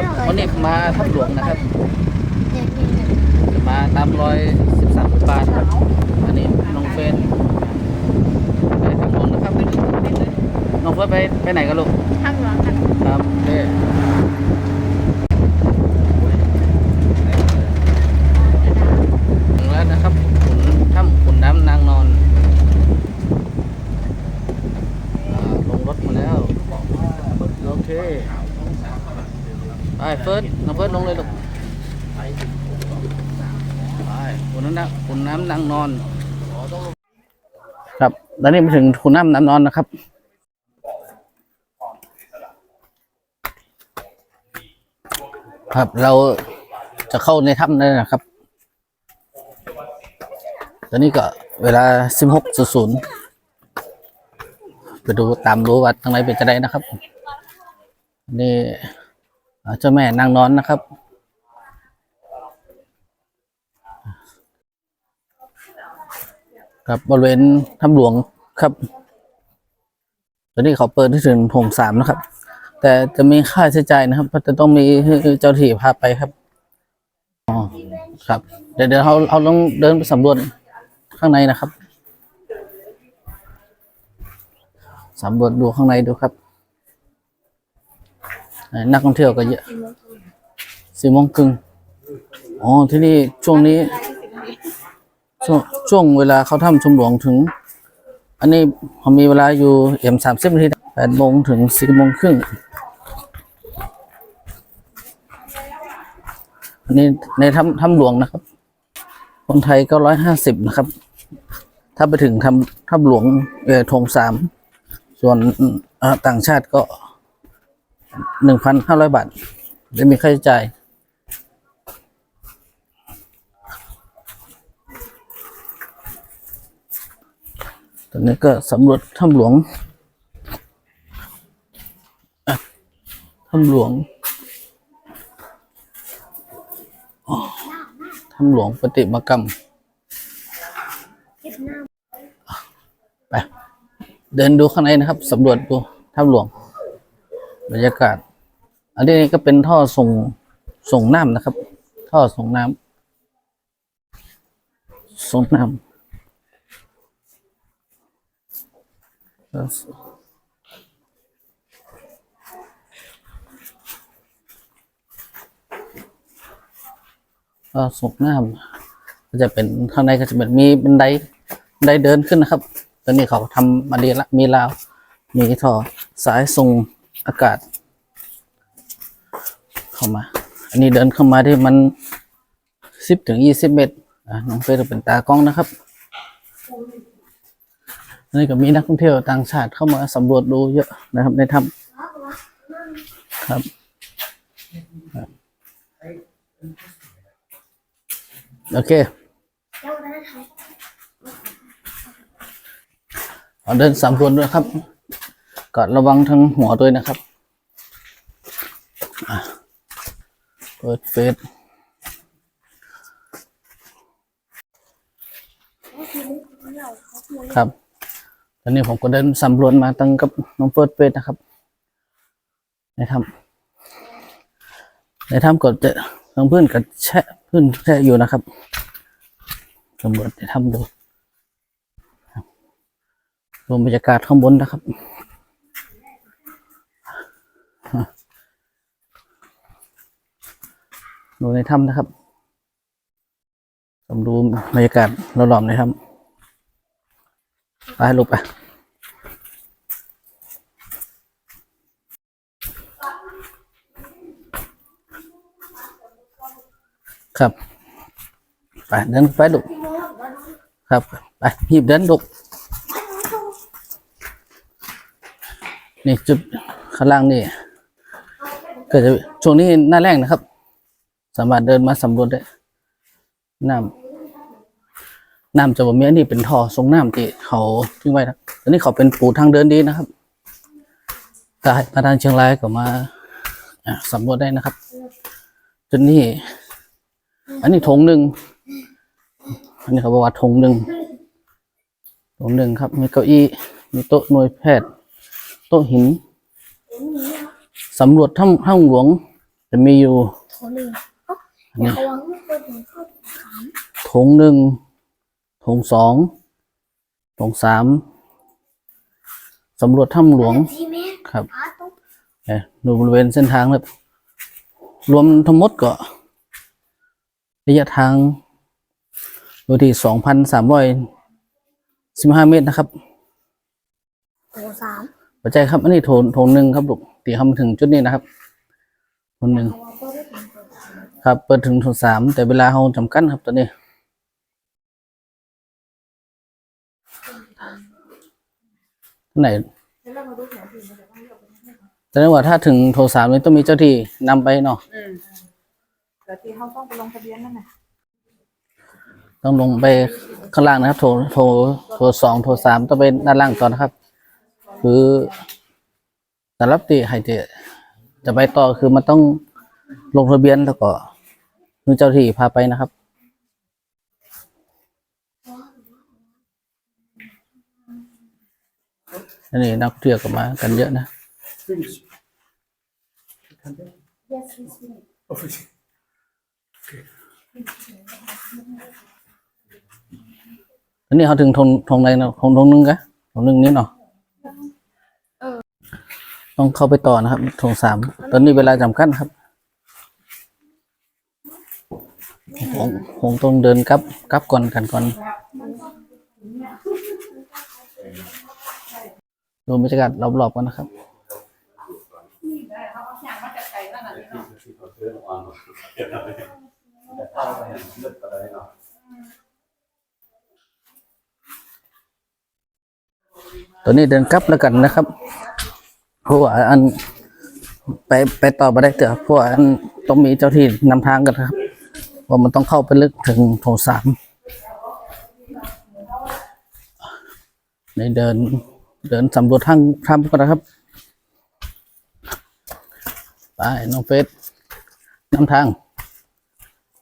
ครับวันนี้มาทับหลวงนะครับจะมาตามรอยสิบสามบาทครับอันนี้น้องเฟนไปทางหลวงนะครับน้องเฟนไปไปไหนกันลูกทางหลวงกันครับโอเคถึงแล้วนะครับขุนถ้ำขุนน้ำนางนอนอ่าลงรถมาแล้ว โอเค ไปเฟิร์สน้องเฟิร์สลงเลยลูกไปขุนน้ำขุนน้ำนางนอน ครับตอนนี้มาถึงขุนน้ำนางนอนนะครับครับเราจะเข้าในถ้ำได้นะครับ ตอนนี้ก็เวลา 16.00 ไปดูตามรู้ว่าทางไหนเป็นจะได้นะครับ นี่อ่า เจ้าแม่นางนอนนะครับครับบริเวณถ้ำหลวงครับตอนนี้เขาเปิดที่ถึงโถงสามนะครับ แต่จะมีค่าใช้จ่ายนะครับเพราะจะต้องมีเจ้าที่พาไปครับอ๋อครับ เดี๋ยวเดี๋ยวเราเราต้องเดินไปสำรวจข้างในนะครับสำรวจดูข้างในดูครับ นักท่องเที่ยวก็เยอะสี่โมงครึ่งอ๋อที่นี่ช่วงนี้ ช่วงช่วงเวลาเขาทำชมหลวงถึง อันนี้ผมมีเวลาอยู่เอ็มสามสิบนาทีแปดโมงถึงสี่โมงครึ่งอันนี้ในถ้ำถ้ำหลวงนะครับ คนไทยก็ร้อยห้าสิบนะครับ ถ้าไปถึงทำถ้ำหลวงเออธงสามส่วนต่างชาติก็ หนึ่งพันห้าร้อยบาทไม่มีค่าใช้จ่าย ตอนนี้ก็สำรวจถ้ำหลวงถ้ำหลวงถ้ำหลวงปฏิมากรรมไปเดินดูข้างในนะครับสำรวจดูถ้ำหลวง บรรยากาศ อันนี้ก็เป็นท่อส่งส่งน้ำนะครับ ท่อส่งน้ำส่งน้ำก็ส่งน้ำก็จะเป็นข้างในก็จะเป็นมีบันไดบันไดเดินขึ้นนะครับ ตอนนี้เขาทำมาดีละมีราว มีท่อสายส่ง อากาศ เข้ามา อันนี้เดินเข้ามาที่มันสิบถึงยี่สิบเมตรอะน้องเฟยจะเป็นตากล้องนะครับนี่ก็มีนักท่องเที่ยวต่างชาติเข้ามาสำรวจดูเยอะนะครับ ในถ้ำครับครับโอเคเดินสำรวจด้วยครับ กอดระวังทั้งหัวด้วยนะครับเปิดเฟซครับ ตอนนี้ผมก็เดินสำรวจมาตั้งกับน้องเฟิร์สเฟสนะครับ ในถ้ำในถ้ำก็จะทั้งเพื้นกับแช่พื้นแช่อยู่นะครับสำรวจในถ้ำดูรับดูบรรยากาศข้างบนนะครับ ดูในถ้ำนะครับสำดูบรรยากาศราหลอบๆในถ้ำไปลูกไปครับไปเดินไปลูกครับไปหีบเดินลูกนี่จุดข้างล่างนี่ก็จะช่วงนี้หน้าแรงนะครับามารถเดินมาสำรวจได้น้ำน้ำจะบ่มีอันนี้เป็นท่อทรงน้ำที่เขาทิ้งไว้นะตอนนี้เขาเป็นปูทางเดินดีนะครับถ้ามาทางเชียงรายก็มาสำรวจได้นะครับจุดนี้อันนี้ธงหนึ่งอันนี้เขาบอกว่าธงหนึ่งธงหนึ่งครับ มีเก้าอี้มีโต๊ะหน่วยแพทย์ โต๊ะหินสำรวจถ้ำถ้ำหลวงจะมีอยู่ นึ่งเอ้าอันนี้ระวังไม่เปิดหนึ่งก็สามโถงหนึ่งโถงสองโถงสามสำรวจถ้ำหลวงที่แม่ครับพาต้องเอ่อดูบริเวณเส้นทางครับรวมทั้งหมดก็ระยะทางอยู่ที่สองพันสามร้อยสิบห้าเมตรนะครับโถสามปัจจัยครับ อันนี้โถงโถงหนึ่งครับลูกตีคำถึงจุดนี้นะครับโถงหนึ่ง ครับเปิดถึงโถงสามแต่เวลาเราจำกัดครับตอนนี้ ไหนแล้วเรามาดูแผนที่มันจะต้องเลือกเป็นยังไงแสดงว่าถ้าถึงโถสามนี้ต้องมีเจ้าที่นำไปเนาะอืมแต่ที่เขาต้องไปลงทะเบียนนั่นน่ะต้องลงไปข้างล่างนะครับโถโถโถสองโถสามต้องไปด้านล่างก่อนนะครับ คือสำหรับที่ใครจะจะไปต่อคือมันต้องลงทะเบียนแล้วก็ คือเจ้าที่พาไปนะครับอันนี้นักท่องเที่ยวก็มากันเยอะนะ อันนี้เขาถึงทงทงไหนเนาะทงทงหนึงกะทงหนึงนี้เนาะต้องเข้าไปต่อนะครับทงสาม ตอนนี้เวลาจำกัดครับ คงคงต้องเดินกลับกลับก่อนกันก่อนดูบรรยากาศรอบๆกันนะครับตอนนี้เดินกลับแล้วกันนะครับเพราะว่าอันไปไปต่อไปได้เถอะเพราะว่าอันต้องมีเจ้าที่นำทางกันครับ ว่ามันต้องเข้าไปลึกถึงโถงสามในเดินเดินสำรวจทางถ้ำกันนะครับ ไปน้องเฟสนำทาง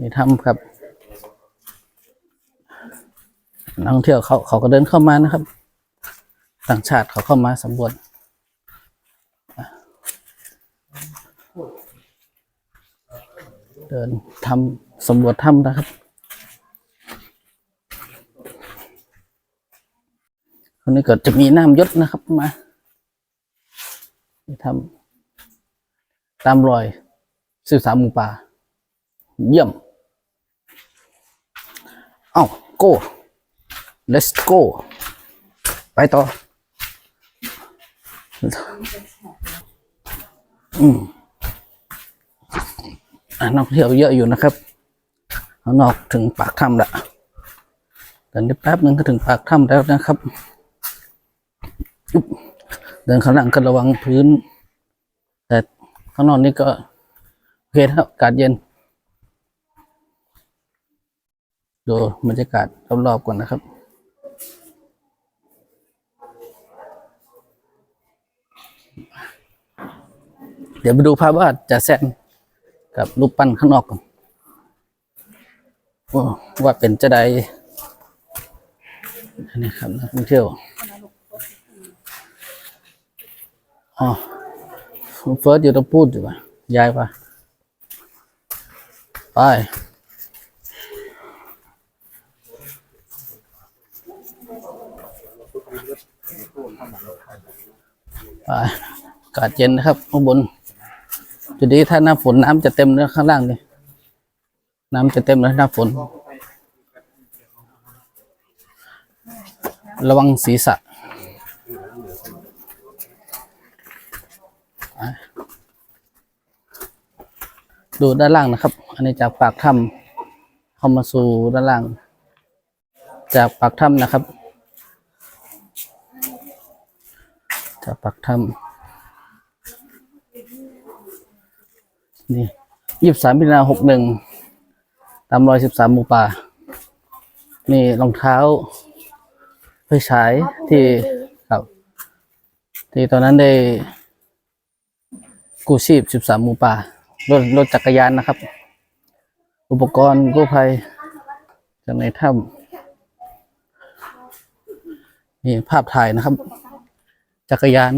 นี่ถ้ำครับนักท่องเที่ยวเขาเขาก็เดินเข้ามานะครับ ต่างชาติเขาเข้ามาสำรวจเดินทำ สำรวจถ้ำนะครับคนนี้ก็จะมีน้ำยศนะครับมาทำตามรอยสืบสามหมูป่า เยี่ยม เอ้า go let's go ไปต่อ อืมอนักท่องเที่ยวเยอะอยู่นะครับ ข้างนอกถึงปากถ้ำละเดินได้แป๊บหนึ่งก็ถึงปากถ้ำแล้วนะครับ เดินข้างหลังก็ระวังพื้น แต่ข้างนอกนี่ก็โอเคครับอากาศเย็น ดูบรรยากาศรอบๆก่อนนะครับเดี๋ยวไปดูภาพวาดจ่าแซมกับรูปปั้นข้างนอกก่อน ว่าเป็นจะได้นนี้ครับนักท่องเที่ยวอ๋อเฟิร์สอยู่ต้องพูดอยู่ป่ะยายป่ะไปไปอากาศเย็นนะครับข้างบนจุดนี้ถ้าหน้าฝนน้ำจะเต็มเลยข้างล่างนี่ น้ำจะเต็มเลยหน้าฝน ระวังศีรษะดูด้านล่างนะครับ อันนี้จากปากถ้ำเข้ามาสู่ด้านล่าง จากปากถ้ำนะครับ จากปากถ้ำนี่ยี่สิบสามพินาหกหนึ่ง ตามรอยสิบสามหมูป่า นี่รองเท้าไฟฉายที่ครับที่ตอนนั้นได้กู้ชีพสิบสามหมูป่ารถรถจักรยานนะครับ อุปกรณ์กู้ภัยจากในถ้ำนี่ภาพถ่ายนะครับ จักรยาน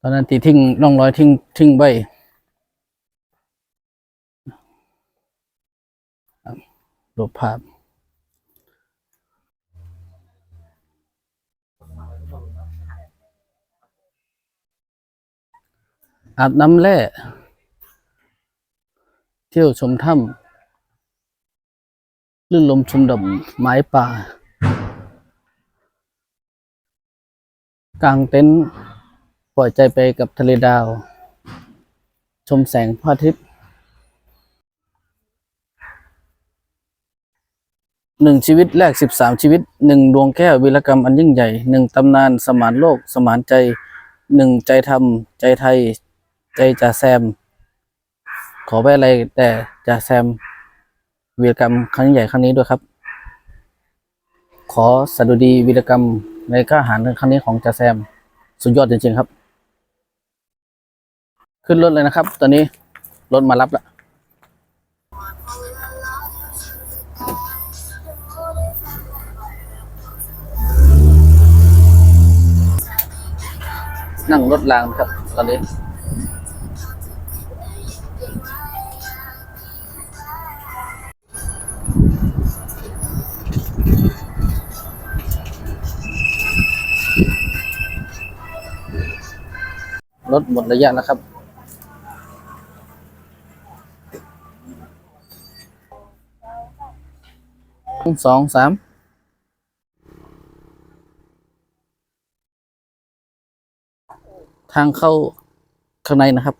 ตอนนั้นตีทิ้งร่องรอยทิ้งทิ้งไว้ รูปภาพ อาบน้ำแร่เที่ยวชมถ้ำลื่นลมชมดอกไม้ป่ากางเต็นท์ปล่อยใจไปกับทะเลดาว ชมแสงพระอาทิตย์ หนึ่งชีวิตแรกสิบสามชีวิตหนึ่งดวงแก้ววีรกรรมอันยิ่งใหญ่หนึ่งตำนานสมานโลก สมานใจหนึ่งใจธรรม ใจไทย ใจจ่าแซม ขอไว้อะไรแต่จ่าแซมวีรกรรมครั้งใหญ่ครั้งนี้ด้วยครับ ขอสดุดีวีรกรรมในกล้าหาญครั้งนี้ของจ่าแซม สุดยอดจริงๆครับ ขึ้นรถเลยนะครับ ตอนนี้รถมารับแล้ว นั่งรถรางครับ ตอนนี้ รถหมดระยะแล้วครับสองสาม ทางเข้าข้างในนะครับ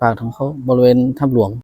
ปากทางเข้าบริเวณถ้ำหลวง